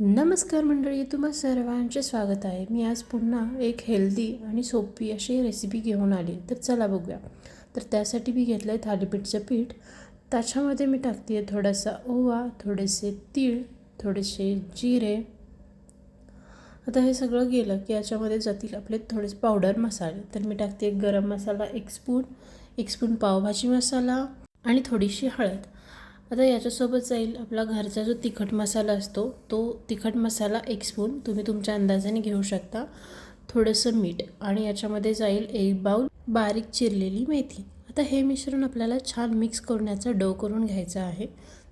नमस्कार मंडळी तुम्हा सर्वांचे स्वागत आहे. मी आज पुन्हा एक हेल्दी आणि सोपी अशी रेसिपी घेऊन आली. तर चला बघूया. तर त्यासाठी मी घेतलं आहे थालीपीठचं पीठ. त्याच्यामध्ये मी टाकते आहे थोडासा ओवा थोडेसे तीळ थोडेसे जिरे. आता हे सगळं गेलं की याच्यामध्ये जातील आपले थोडेसे पावडर मसाले. तर मी टाकते गरम मसाला एक स्पून एक स्पून पावभाजी मसाला आणि थोडीशी हळद. आता याच्यासोबत जाईल आपला घरचा जो तिखट मसाला असतो तो तिखट मसाला एक स्पून तुम्ही तुमच्या अंदाजाने घेऊ शकता. थोडंसं मीठ आणि याच्यामध्ये जाईल एक बाऊल बारीक चिरलेली मेथी. आता हे मिश्रण आपल्याला छान मिक्स करण्याचा डो करून घ्यायचा आहे.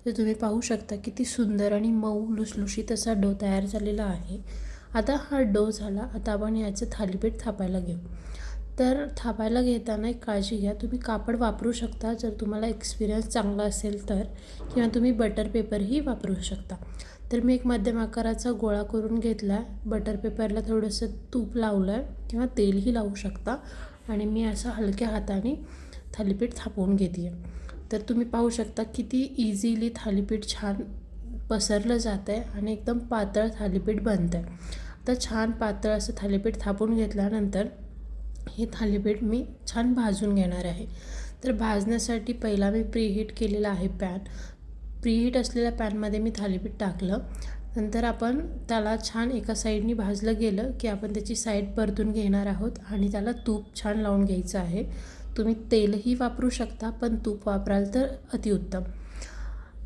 तर तुम्ही पाहू शकता किती सुंदर आणि मऊ लुसलुशीत असा डो तयार झालेला आहे. आता हा डो झाला आता आपण याचं थालीपीठ थापायला घेऊ. तर थापायला घेताना एक काळजी घ्या. तुम्ही कापड वापरू शकता. जर तुम्हाला एक्सपिरियन्स चांगला असेल तर किंवा तुम्ही बटर पेपरही वापरू शकता. तर मी एक मध्यम आकाराचा गोळा करून घेतला आहे बटर पेपरला थोडंसं तूप लावलं आहे किंवा तेलही लावू शकता. आणि मी असं हलक्या हाताने थालीपीठ थापवून घेते आहे तर तुम्ही पाहू शकता किती इझिली थालीपीठ छान पसरलं जातं आहे आणि एकदम पातळ थालीपीठ बनतं आहे तर छान पातळ असं थालीपीठ थापून घेतल्यानंतर हे थालीपीठ मी छान भाजून घेणार आहे. तर भाजण्यासाठी पहिला मी प्रीहीट केलेला आहे पॅन. प्रीहीट असलेल्या पॅनमध्ये मी थालीपीठ टाकलं. नंतर आपण त्याला छान एका साईडनी भाजलं गेलं की आपण त्याची साईड परतून घेणार आहोत आणि त्याला तूप छान लावून घ्यायचं आहे. तुम्ही तेलही वापरू शकता पण तूप वापराल तर अतिउत्तम.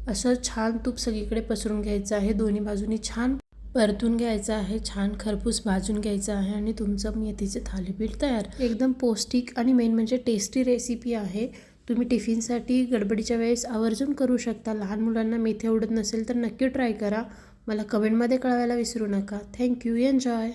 असं छान तूप सगळीकडे पसरून घ्यायचं आहे. दोन्ही बाजूनी छान परतून घ्यायचं आहे छान खरपूस भाजून घ्यायचं आहे आणि तुमचं मेथीचं थालीपीठ तयार. एकदम पौष्टिक आणि मेन म्हणजे टेस्टी रेसिपी आहे. तुम्ही टिफिनसाठी गडबडीच्या वेळेस आवर्जून करू शकता. लहान मुलांना मेथी आवडत नसेल तर नक्की ट्राय करा. मला कमेंटमध्ये कळवायला विसरू नका. Thank you enjoy